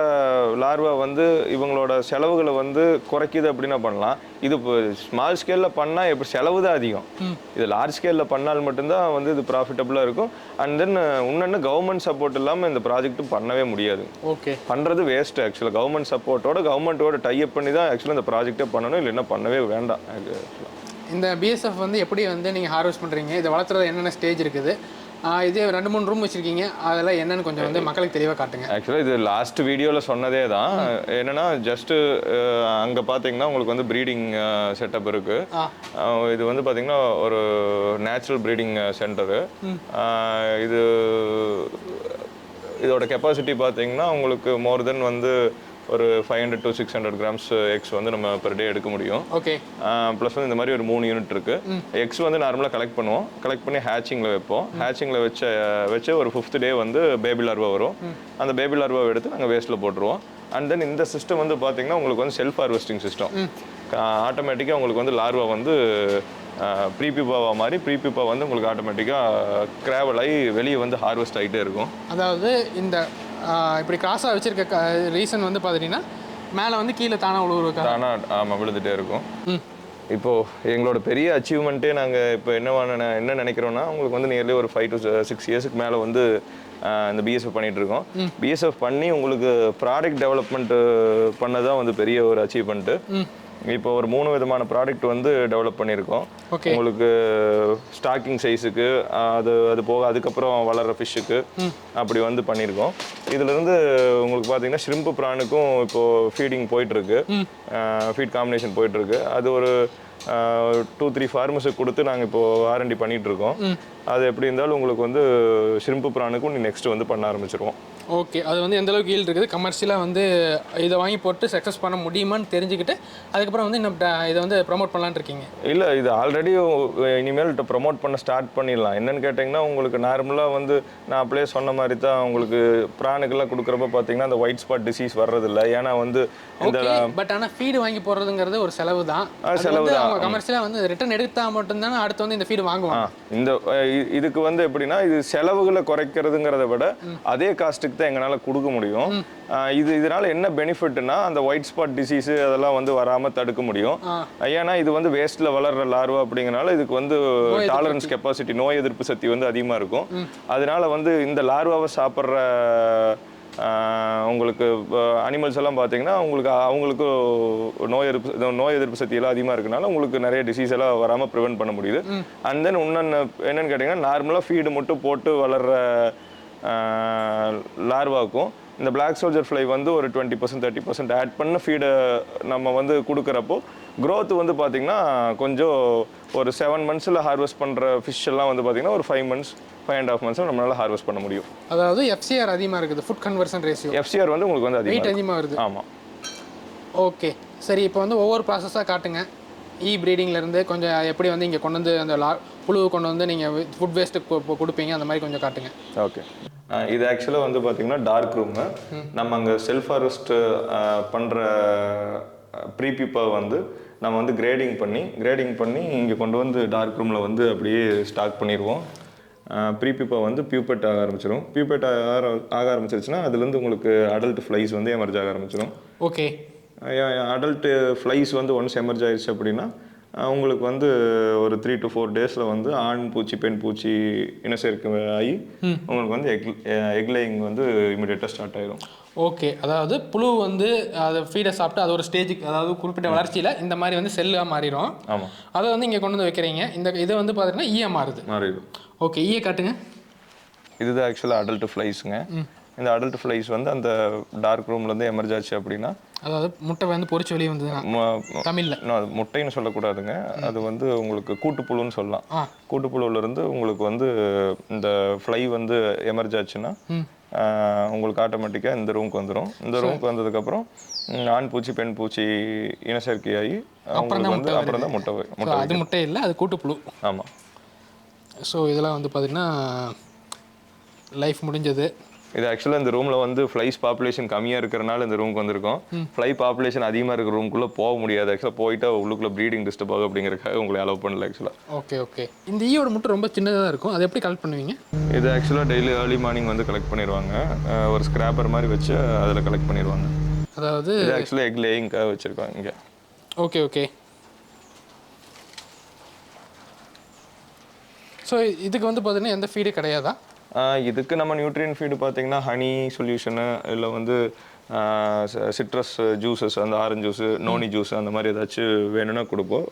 லார்வா வந்து இவங்களோட செலவுகளை வந்து குறைக்குது அப்படின்னா பண்ணலாம். இது இப்போ ஸ்மால் ஸ்கேலில் பண்ணால் எப்படி செலவு தான் அதிகம். இது லார்ஜ் ஸ்கேலில் பண்ணால் மட்டும்தான் வந்து இது ப்ராஃபிட்டபுளாக இருக்கும். அண்ட் தென் இன்னொன்று கவர்மெண்ட் சப்போர்ட் இல்லாமல் இந்த ப்ராஜெக்ட் பண்ணவே முடியாது. ஓகே பண்ணுறது வேஸ்ட் ஆக்சுவலாக கவர்மெண்ட் சப்போர்ட்டோட கவர்மெண்ட்டோட டைப் பண்ணி தான் ஆக்சுவலாக இந்த ப்ராஜெக்டே பண்ணணும். இல்லைன்னா பண்ணவே வேண்டாம். இந்த பிஎஸ்எஃப் வந்து எப்படி வந்து நீங்கள் ஹார்வெஸ்ட் பண்ணுறீங்க இதை வளர்த்துறது என்னென்ன ஸ்டேஜ் இருக்குது? இதே ரெண்டு மூணு ரூம் வச்சுருக்கீங்க. அதெல்லாம் என்னன்னு கொஞ்சம் வந்து மக்களுக்கு தெளிவாக காட்டுங்க. ஆக்சுவலாக இது லாஸ்ட் வீடியோவில் சொன்னதே தான் என்னன்னா ஜஸ்ட்டு அங்கே பார்த்தீங்கன்னா உங்களுக்கு வந்து ப்ரீடிங் செட்டப் இருக்கு. ஆ. அஹ் இது வந்து பார்த்தீங்கன்னா ஒரு நேச்சுரல் ப்ரீடிங் சென்டரு இது இதோட கெப்பாசிட்டி பார்த்தீங்கன்னா உங்களுக்கு மோர் தென் வந்து ஒரு five hundred to six hundred grams X வந்து நம்ம பெர் டே எடுக்க முடியும். ஓகே ப்ளஸ் வந்து இந்த மாதிரி ஒரு மூணு யூனிட் இருக்கு. எக்ஸ் வந்து நார்மலாக கலெக்ட் பண்ணுவோம். கலெக்ட் பண்ணி ஹேச்சிங்கில் வைப்போம். ஹேச்சிங்கில் வச்ச வச்சு ஒரு ஃபிஃப்த் டே வந்து பேபி லார்வா வரும். அந்த பேபி லார்வாவை எடுத்து நாங்கள் வேஸ்ட்டில் போட்டுருவோம். அண்ட் தென் இந்த சிஸ்டம் வந்து பார்த்தீங்கன்னா உங்களுக்கு வந்து செல்ஃப் ஹார்வெஸ்டிங் சிஸ்டம் ஆட்டோமேட்டிக்காக உங்களுக்கு வந்து லார்வா வந்து ப்ரீபிபாவா மாதிரி ப்ரீபிபா வந்து உங்களுக்கு ஆட்டோமேட்டிக்காக கிராவல் ஆகி வெளியே வந்து ஹார்வெஸ்ட் ஆகிட்டே இருக்கும். அதாவது இந்த இப்படி கிராஸாக வச்சுருக்க ரீசன் வந்து பார்த்துட்டிங்கன்னா மேலே வந்து கீழே தானே உழுவுறக்கா தானா ஆமாம் விழுந்துட்டே இருக்கும். ம். இப்போ எங்களோட பெரிய அச்சீவ்மெண்ட்டே நாங்கள் இப்போ என்ன பண்ண- என்ன நினைக்கிறோம்னா உங்களுக்கு வந்து நியர்லி ஒரு ஃபைவ் டு சிக்ஸ் இயர்ஸ்க்கு மேலே வந்து இந்த பிஎஸ்எஃப் பண்ணிட்டு இருக்கோம். பிஎஸ்எஃப் பண்ணி உங்களுக்கு ப்ராடக்ட் டெவலப்மெண்ட் பண்ணதான் வந்து பெரிய ஒரு அச்சீவ்மெண்ட்டு இப்போ ஒரு மூணு விதமான ப்ராடக்ட் வந்து டெவலப் பண்ணியிருக்கோம். உங்களுக்கு ஸ்டாக்கிங் சைஸுக்கு அது அது போக அதுக்கப்புறம் வளர்ற ஃபிஷ்ஷுக்கு அப்படி வந்து பண்ணியிருக்கோம். இதுல இருந்து உங்களுக்கு பார்த்தீங்கன்னா ஷ்ரிம்பு ப்ரானுக்கும் இப்போ ஃபீடிங் போயிட்டு இருக்கு ஃபீட் காம்பினேஷன் போயிட்டு இருக்கு அது ஒரு டூ த்ரீ ஃபார்மஸுக்கு கொடுத்து நாங்கள் இப்போ ஆர்என்டி பண்ணிட்டு இருக்கோம் அது எப்படி இருந்தாலும் உங்களுக்கு வந்து ஷ்ரிம்பு ப்ரானுக்கும் நெக்ஸ்ட் வந்து பண்ண ஆரம்பிச்சிருவோம். ஓகே அது வந்து எந்த அளவுக்கு ஈல்டு இருக்குது? கமர்ஷியலாக வந்து இதை வாங்கி போட்டு சக்ஸஸ் பண்ண முடியுமான்னு தெரிஞ்சுக்கிட்டு அதுக்கப்புறம் வந்து இன்னும் இதை வந்து ப்ரமோட் பண்ணலான்னு இருக்கீங்க. இல்லை இது ஆல்ரெடி இனிமேல் ப்ரமோட் பண்ண ஸ்டார்ட் பண்ணிடலாம். என்னன்னு கேட்டிங்கன்னா உங்களுக்கு நார்மலாக வந்து நான் அப்படியே சொன்ன மாதிரி தான் உங்களுக்கு ப்ரானுக்கெல்லாம் கொடுக்குறப்ப பார்த்தீங்கன்னா அந்த ஒயிட் ஸ்பாட் டிசீஸ் வர்றதில்ல. ஏன்னா வந்து இந்த பட் ஆனால் ஃபீடு வாங்கி போடுறதுங்கிறது ஒரு செலவு தான். அது செலவு தான். கமர்ஷியலாக வந்து ரிட்டர்ன் எடுத்தா மட்டும்தானே அடுத்து வந்து இந்த ஃபீடு வாங்குவாங்க. இந்த இதுக்கு வந்து எப்படின்னா இது செலவுகளை குறைக்கிறதுங்கிறத விட அதே காஸ்ட்டுக்கு தான் எங்களால் கொடுக்க முடியும். இது இதனால என்ன பெனிஃபிட்னா அந்த ஒயிட் ஸ்பாட் டிசீஸ் அதெல்லாம் வந்து வராமல் தடுக்க முடியும். ஏன்னா இது வந்து வேஸ்ட்ல வளர்ற லார்வா அப்படிங்கறனால இதுக்கு வந்து டாலரன்ஸ் கெப்பாசிட்டி நோய் எதிர்ப்பு சக்தி வந்து அதிகமாக இருக்கும். அதனால வந்து இந்த லார்வாவை சாப்பிட்ற உங்களுக்கு அனிமல்ஸ் எல்லாம் பார்த்தீங்கன்னா உங்களுக்கு அவங்களுக்கு நோய் எதிர்ப்பு நோய் எதிர்ப்பு சக்தி எல்லாம் அதிகமாக இருக்கனால உங்களுக்கு நிறைய டிசீஸ் எல்லாம் வராமல் ப்ரிவென்ட் பண்ண முடியுது. அண்ட் தென் இன்னொன்று என்னன்னு கேட்டிங்கன்னா நார்மலாக ஃபீடு மட்டும் போட்டு வளர்ற லார்வாக்கும். இந்த பிளாக் சோல்ஜர் ஃப்ளை வந்து ஒரு twenty percent thirty percent add பண்ண ஃபீடை நம்ம வந்து கொடுக்குறப்போ growth வந்து பார்த்திங்கன்னா கொஞ்சம் ஒரு செவன் மந்த்ஸில் ஹார்வெஸ்ட் பண்ணுற ஃபிஷ் எல்லாம் வந்து பார்த்திங்கன்னா ஒரு five months five and half மந்த்ஸில் நம்மளால் ஹார்வெஸ்ட் பண்ண முடியும். அதாவது எஃப்சிஆர் அதிகமாக இருக்குது ஃபுட் கன்வர்ஷன் ரேஷியோ எஃப்சிஆர் வந்து உங்களுக்கு வந்து அதிகம் அதிகமாக வருது. ஆமாம் ஓகே சரி இப்போ வந்து ஒவ்வொரு ப்ராசஸாக காட்டுங்க. இ இருந்து கொஞ்சம் எப்படி வந்து இங்கே கொண்டு வந்து அந்த லா புழுவை கொண்டு வந்து நீங்கள் ஃபுட் வேஸ்ட்டு கொடுப்பீங்க. அந்த மாதிரி கொஞ்சம் காட்டுங்க. ஓகே. இது ஆக்சுவலாக வந்து பார்த்தீங்கன்னா டார்க் ரூமு நம்ம அங்கே செல்ஃப் ஹார்வெஸ்ட் பண்ணுற ப்ரீபிப்பை வந்து நம்ம வந்து கிரேடிங் பண்ணி கிரேடிங் பண்ணி இங்கே கொண்டு வந்து டார்க் ரூமில் வந்து அப்படியே ஸ்டாக் பண்ணிடுவோம். ப்ரீபிப்பை வந்து பியூப்பெட் ஆக ஆரம்பிச்சிடும் பியூப்பெட் ஆக ஆர- ஆக ஆரம்பிச்சிருச்சுன்னா அதுலேருந்து உங்களுக்கு அடல்ட் ஃப்ளைஸ் வந்து எமர்ஜ் ஆக ஆரம்பிச்சிடும் ஓகே அடல்ட்டு ஃப்ளைஸ் வந்து ஒன்ஸ் எமர்ஜ் ஆயிடுச்சு அப்படின்னா உங்களுக்கு வந்து ஒரு த்ரீ டு ஃபோர் டேஸில் வந்து ஆண் பூச்சி பெண் பூச்சி இனச்சேர்க்கை ஆகி உங்களுக்கு வந்து எக் எக் லேயிங் வந்து இமிடியேட்டாக ஸ்டார்ட் ஆயிடும் ஓகே. அதாவது புழு வந்து அதை ஃபீடை சாப்பிட்டு அது ஒரு ஸ்டேஜுக்கு அதாவது குறிப்பிட்ட வளர்ச்சியில் இந்த மாதிரி வந்து செல்லாக மாறிடும் ஆமாம் அதை வந்து இங்கே கொண்டு வந்து வைக்கிறீங்க. இந்த இது வந்து பார்த்தீங்கன்னா ஈய மாறுது. மாறிடும். ஓகே. ஈய காட்டுங்க. இதுதான் ஆக்சுவலாக அடல்ட் ஃப்ளைஸுங்க இந்த அடல்ட் ஃப்ளைஸ் வந்து அந்த டார்க் ரூம்லேருந்து எமர்ஜ் ஆச்சு அப்படின்னா அதாவது முட்டை வந்து பொரிச்சு வெளியே வந்ததுன்னா ம- தமிழில். முட்டைன்னு சொல்லக்கூடாதுங்க. அது வந்து உங்களுக்கு கூட்டுப்புழுன்னு சொல்லலாம். இருந்து உங்களுக்கு வந்து இந்த ஃப்ளை வந்து எமர்ஜ் ஆச்சுன்னா உங்களுக்கு ஆட்டோமேட்டிக்காக இந்த ரூமுக்கு வந்துடும் இந்த ரூமுக்கு வந்ததுக்கப்புறம் ஆண் பூச்சி பெண் பூச்சி இனச்சேர்க்கையாகி உங்களுக்கு வந்து அப்புறம் தான் முட்டை முட்டை அது முட்டை இல்லை அது கூட்டுப்புழு. ஆமாம் ஸோ இதெல்லாம் வந்து பார்த்தீங்கன்னா லைஃப் முடிஞ்சது. இது ஆக்சுவலாக இந்த ரூமில் வந்து ஃப்ளைஸ் பாப்புலேஷன் கம்மியாக இருக்கிறனால இந்த ரூமுக்கு வந்திருக்கோம். ஃப்ளை பாப்புலேஷன் அதிகமாக இருக்கிற ரூமுக்குள்ளே போக முடியாது. ஆக்சுவலாக போயிட்டா உள்ளுக்குள்ளே ப்ரீடிங் டிஸ்டர்ப் ஆகும் அப்படிங்கிறதுக்காக உங்களை அலோவ் பண்ணல ஆக்சுவலாக ஓகே ஓகே இந்த ஈயோட முட்டை ரொம்ப சின்னதாக இருக்கும். அதை எப்படி கலெக்ட் பண்ணுவீங்க? இது ஆக்சுவலாக டெய்லி ஏர்லி மார்னிங் வந்து கலெக்ட் பண்ணிடுவாங்க ஒரு ஸ்கிராப்பர் மாதிரி வச்சு அதில் கலெக்ட் பண்ணிடுவாங்க அதாவது இது ஆக்சுவலாக எக் லேயிங்காக வச்சுருக்காங்க இங்கே. ஓகே ஓகே ஸோ இதுக்கு வந்து பார்த்தீங்கன்னா எந்த ஃபீடு கிடையாதா? இதுக்கு நம்ம நியூட்ரியன் ஃபீடு பார்த்தீங்கன்னா ஹனி சொல்யூஷனு இல்லை வந்து சிட்ரஸ் ஜூஸஸ் அந்த ஆரஞ்சு ஜூஸு நோனி ஜூஸ் அந்த மாதிரி ஏதாச்சும் வேணும்னா கொடுப்போம்.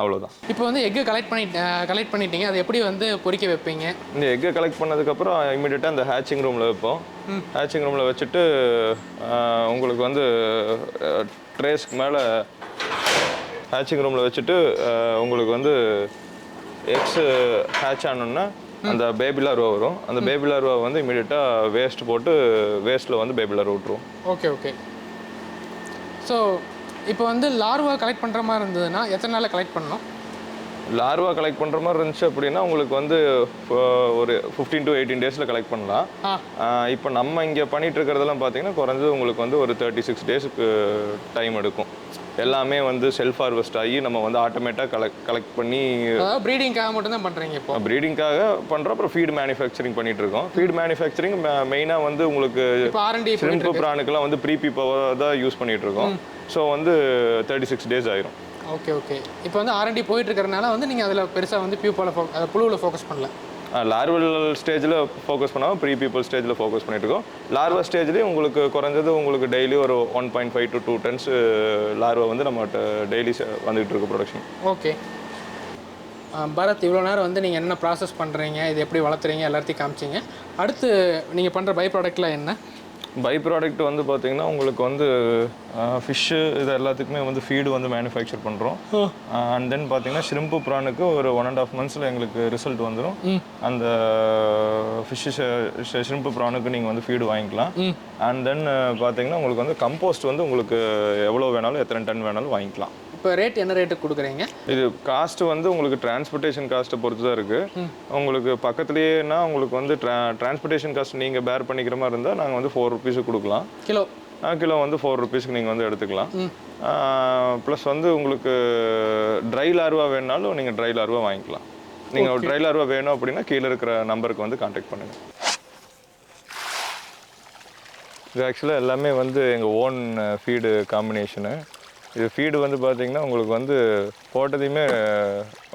அவ்வளோதான் இப்போ வந்து எக்கை கலெக்ட் பண்ணி கலெக்ட் பண்ணிட்டீங்க. அதை எப்படி வந்து பொரிக்க வைப்பீங்க? இந்த எக்கை கலெக்ட் பண்ணதுக்கப்புறம் இமீடியட்டாக அந்த ஹேச்சிங் ரூமில் வைப்போம். ஹேச்சிங் ரூமில் வச்சுட்டு உங்களுக்கு வந்து ட்ரேஸ்க்கு மேலே ஹேச்சிங் ரூமில் வச்சுட்டு உங்களுக்கு வந்து எக்ஸ் ஹேட்ச் ஆனோன்னா அந்த பேபி லார்வா வரும். அந்த பேபி லார்வா வந்து இமீடியட்டாக வேஸ்ட் போட்டு வேஸ்ட்டில் வந்து பேபி லார்வா விட்ருவோம் ஓகே ஓகே ஸோ இப்போ வந்து லார்வா கலெக்ட் பண்ணுற மாதிரி இருந்ததுன்னா எத்தனை நாளில் கலெக்ட் பண்ணணும்? லார்வா கலெக்ட் பண்ணுற மாதிரி இருந்துச்சு அப்படின்னா உங்களுக்கு வந்து ஒரு ஃபிஃப்டீன் டு எயிட்டீன் டேஸில் கலெக்ட் பண்ணலாம். இப்போ நம்ம இங்கே பண்ணிட்டு இருக்கிறதெல்லாம் பார்த்தீங்கன்னா குறைஞ்சது உங்களுக்கு வந்து ஒரு தேர்ட்டி சிக்ஸ் டேஸுக்கு டைம் எடுக்கும். எல்லாமே வந்து செல்ஃப் ஹார்வெஸ்ட் ஆகி நம்ம வந்து ஆட்டோமேட்டாக கலெக்ட் கலெக்ட் பண்ணி ப்ரீடிங்காக மட்டும் தான் பண்ணுறீங்க இப்போ? ப்ரீடிங்காக பண்ணுறோம் அப்புறம் ஃபீட் மேனுஃபேக்சரிங் பண்ணிட்டு இருக்கோம் ஃபீட் மேனுஃபேக்சரிங் மெயினாக வந்து உங்களுக்கு இப்போ ஆர்என்டி ஷ்ரிம்பு ப்ரானுக்கெல்லாம் வந்து ப்ரீபி பவர் தான் யூஸ் பண்ணிட்டு இருக்கோம் ஸோ வந்து தேர்ட்டி சிக்ஸ் டேஸ் ஆயிரும். ஓகே ஓகே இப்போ வந்து ஆர்என்டி போயிட்டு இருக்கிறனால வந்து நீங்கள் அதில் பெருசாக வந்து பியூப்பால் ஃபோ அதை புழுவில் ஃபோக்கஸ் பண்ணல. லார்வல் ஸ்டேஜில் ஃபோக்கஸ் பண்ணாமல் ப்ரீ பீப்புள் ஸ்டேஜில் ஃபோக்கஸ் பண்ணிட்டு இருக்கோம் லார்வா ஸ்டேஜ்லேயும் உங்களுக்கு குறைஞ்சது உங்களுக்கு டெய்லி ஒரு one point five to two tons larva வந்து நம்மகிட்ட டெய்லி வந்துகிட்டு இருக்கு ப்ரொடக்ஷன் ஓகே பரத் இவ்வளோ நேரம் வந்து நீங்கள் என்ன ப்ராசஸ் பண்ணுறீங்க இது எப்படி வளர்த்துறீங்க எல்லாத்தையும் காமிச்சிங்க. அடுத்து நீங்கள் பண்ணுற பை ப்ராடக்ட்லாம் என்ன? பை ப்ராடக்ட் வந்து பார்த்தீங்கன்னா உங்களுக்கு வந்து ஃபிஷ்ஷு இது எல்லாத்துக்குமே வந்து ஃபீடு வந்து மேனுஃபேக்சர் பண்ணுறோம் அண்ட் தென் பார்த்தீங்கன்னா ஷ்ரிம்பு ப்ரானுக்கு ஒரு ஒன் அண்ட் ஆஃப் மந்த்ஸில் எங்களுக்கு ரிசல்ட் வந்துடும் அந்த ஃபிஷ்ஷு ஷ்ரிம்பு ப்ரானுக்கு நீங்கள் வந்து ஃபீடு வாங்கிக்கலாம். அண்ட் தென் பார்த்தீங்கன்னா உங்களுக்கு வந்து கம்போஸ்ட் வந்து உங்களுக்கு எவ்வளோ வேணாலும் எத்தனை டன் வேணாலும் வாங்கிக்கலாம். இப்போ ரேட் என்ன ரேட்டுக்கு கொடுக்குறீங்க? இது காஸ்ட் வந்து உங்களுக்கு டிரான்ஸ்போர்ட்டேஷன் காஸ்ட்டை பொறுத்து தான் இருக்குது உங்களுக்கு பக்கத்துலேயேனா உங்களுக்கு வந்து ட்ரா டிரான்ஸ்போர்ட்டேஷன் காஸ்ட் நீங்கள் பேர் பண்ணிக்கிற மாதிரி இருந்தால் நாங்கள் வந்து ஃபோர் ருபீஸுக்கு கொடுக்கலாம். கிலோ. ஆ, கிலோ வந்து ஃபோர் ருபீஸ்க்கு நீங்கள் வந்து எடுத்துக்கலாம். ப்ளஸ் வந்து உங்களுக்கு ட்ரை லார்வா வேணுனாலும் நீங்கள் ட்ரை லார்வா வாங்கிக்கலாம். நீங்கள் ட்ரை லார்வா வேணும் அப்படின்னா கீழே இருக்கிற நம்பருக்கு வந்து காண்டாக்ட் பண்ணுங்கள் இது ஆக்சுவலாக எல்லாமே வந்து எங்கள் ஓன் ஃபீடு காம்பினேஷனு இது ஃபீடு வந்து பார்த்திங்கன்னா உங்களுக்கு வந்து போட்டதையுமே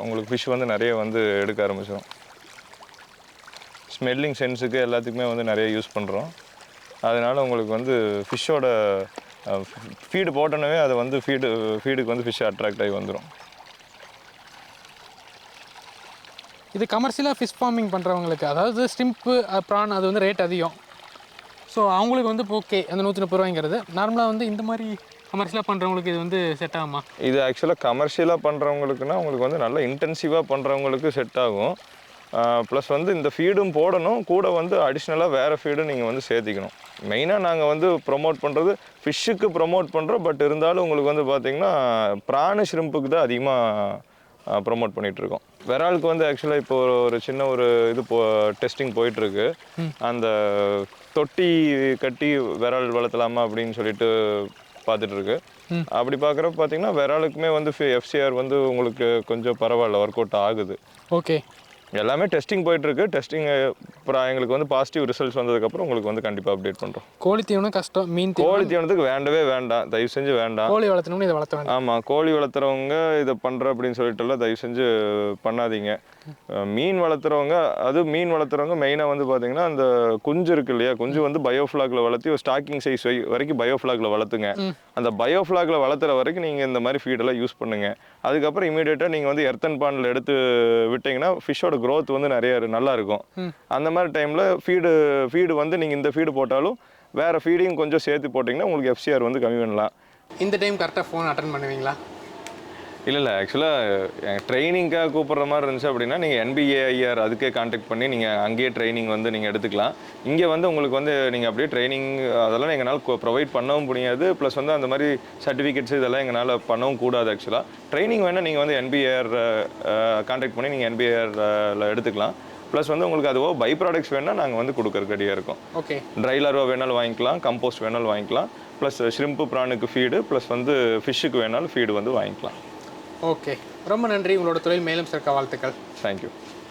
உங்களுக்கு ஃபிஷ் வந்து நிறைய வந்து எடுக்க ஆரம்பிச்சிடும் ஸ்மெல்லிங் சென்ஸுக்கு எல்லாத்துக்குமே வந்து நிறைய யூஸ் பண்ணுறோம் அதனால் உங்களுக்கு வந்து ஃபிஷ்ஷோட ஃபீடு போட்டோன்னே அதை வந்து ஃபீடு ஃபீடுக்கு வந்து ஃபிஷ் அட்ராக்ட் ஆகி வந்துடும் இது கமர்ஷியலாக ஃபிஷ் ஃபார்மிங் பண்ணுறவங்களுக்கு அதாவது ஸ்டிம்ப்பு ப்ரான் அது வந்து ரேட் அதிகம். ஸோ அவங்களுக்கு வந்து ஓகே அந்த நூற்றி முப்பது ரூபாய்ங்கிறது. நார்மலாக வந்து இந்த மாதிரி கமர்ஷியலாக பண்ணுறவங்களுக்கு இது வந்து செட் ஆகுமா? இது ஆக்சுவலாக கமர்ஷியலாக பண்ணுறவங்களுக்குன்னா உங்களுக்கு வந்து நல்லா இன்டென்சிவாக பண்ணுறவங்களுக்கு செட் ஆகும். ப்ளஸ் வந்து இந்த ஃபீடும் போடணும். கூட வந்து அடிஷ்னலாக வேறு ஃபீடும் நீங்கள் வந்து சேர்த்திக்கணும். மெயினாக நாங்கள் வந்து ப்ரொமோட் பண்ணுறது ஃபிஷ்ஷுக்கு ப்ரொமோட் பண்ணுறோம் பட் இருந்தாலும் உங்களுக்கு வந்து பார்த்தீங்கன்னா ப்ரானு ஷ்ரிம்புக்கு தான் அதிகமாக ப்ரொமோட் பண்ணிகிட்ருக்கோம் விராலுக்கு வந்து ஆக்சுவலாக இப்போ ஒரு ஒரு சின்ன ஒரு இது போ டெஸ்டிங் போயிட்டுருக்கு. அந்த தொட்டி கட்டி விரால் வளர்த்தலாமா அப்படின்னு சொல்லிட்டு பார்த்துட்டு இருக்கு அப்படி பார்க்குறப்ப பார்த்தீங்கன்னா விராலுக்குமே வந்து எஃப்சிஆர் வந்து உங்களுக்கு கொஞ்சம் பரவாயில்ல ஒர்க் அவுட் ஆகுது. ஓகே எல்லாமே டெஸ்டிங் போயிட்டு இருக்கு டெஸ்டிங் அப்புறம் எங்களுக்கு வந்து பாசிட்டிவ் ரிசல்ட்ஸ் வந்ததுக்கப்புறம் உங்களுக்கு வந்து கண்டிப்பாக அப்டேட் பண்ணுறோம் கோழி தீவனம் கஷ்டம் மீன் கோழி தீவனத்துக்கு வேண்டவே வேண்டாம். தயவு செஞ்சு வேண்டாம். கோழி வளர்த்தணும்னு இதை வளர்த்த வேண்டாம். ஆமாம் கோழி வளர்த்துறவங்க இதை பண்ணுற அப்படின்னு சொல்லிட்டுலாம் தயவு செஞ்சு பண்ணாதீங்க. மீன் வளர்த்துறவங்க அது மீன் வளர்த்துறவங்க மெயினாக வந்து பார்த்தீங்கன்னா அந்த குஞ்சு இருக்கு இல்லையா? குஞ்சு வந்து பயோஃப்ளாக்ல வளர்த்தி ஒரு ஸ்டாக்கிங் சைஸ் வரைக்கும் பயோஃப்ளாக்ல வளர்த்துங்க. அந்த பயோஃப்ளாக்ல வளர்த்துற வரைக்கும் நீங்கள் இந்த மாதிரி ஃபீடெல்லாம் யூஸ் பண்ணுங்க. அதுக்கப்புறம் இமீடியட்டாக நீங்கள் வந்து எர்த்தன் பாண்டில் எடுத்து விட்டீங்கன்னா ஃபிஷ்ஷோட growth வந்து நிறைய நல்லா இருக்கும். அந்த மாதிரி டைமில் ஃபீடு ஃபீடு வந்து நீங்கள் இந்த ஃபீடு போட்டாலும் வேறு ஃபீடையும் கொஞ்சம் சேர்த்து போட்டிங்கன்னா உங்களுக்கு எஃப்சிஆர் வந்து கம்மி பண்ணலாம். இந்த டைம் கரெக்டாக ஃபோன் அட்டன் பண்ணுவீங்களா? இல்லை இல்லை ஆக்சுவலாக ட்ரைனிங்காக கூப்பிட்ற மாதிரி இருந்துச்சு அப்படின்னா நீங்கள் என்பிஏஐஆர் அதுக்கே காண்டாக்ட் பண்ணி நீங்கள் அங்கேயே ட்ரைனிங் வந்து நீங்கள் எடுத்துக்கலாம். இங்கே வந்து உங்களுக்கு வந்து நீங்கள் அப்படியே ட்ரைனிங் அதெல்லாம் எங்களால் ப்ரொவைட் பண்ணவும் முடியாது. ப்ளஸ் வந்து அந்த மாதிரி சர்டிஃபிகேட்ஸ் இதெல்லாம் எங்களால் பண்ணவும் கூடாது ஆக்சுவலாக ட்ரைனிங் வேணால் நீங்கள் வந்து என்பிஏஆர் காண்டாக்ட் பண்ணி நீங்கள் என்பிஏஆரில் எடுத்துக்கலாம். ப்ளஸ் வந்து உங்களுக்கு அதுவோ பை ப்ராடக்ட்ஸ் வேணால் நாங்கள் வந்து கொடுக்கறக்கு ரெடியாக இருக்கோம். ஓகே ட்ரை லார்வா வேணாலும் வாங்கிக்கலாம் கம்போஸ்ட் வேணாலும் வாங்கிக்கலாம். ப்ளஸ் ஷ்ரிம்ப்பு ப்ரானுக்கு ஃபீடு ப்ளஸ் வந்து ஃபிஷ்ஷுக்கு வேணாலும் ஃபீடு வந்து வாங்கிக்கலாம். ஓகே. ரொம்ப நன்றி. உங்களோட தொழில் மேலும் சிறக்க வாழ்த்துக்கள். தேங்க்யூ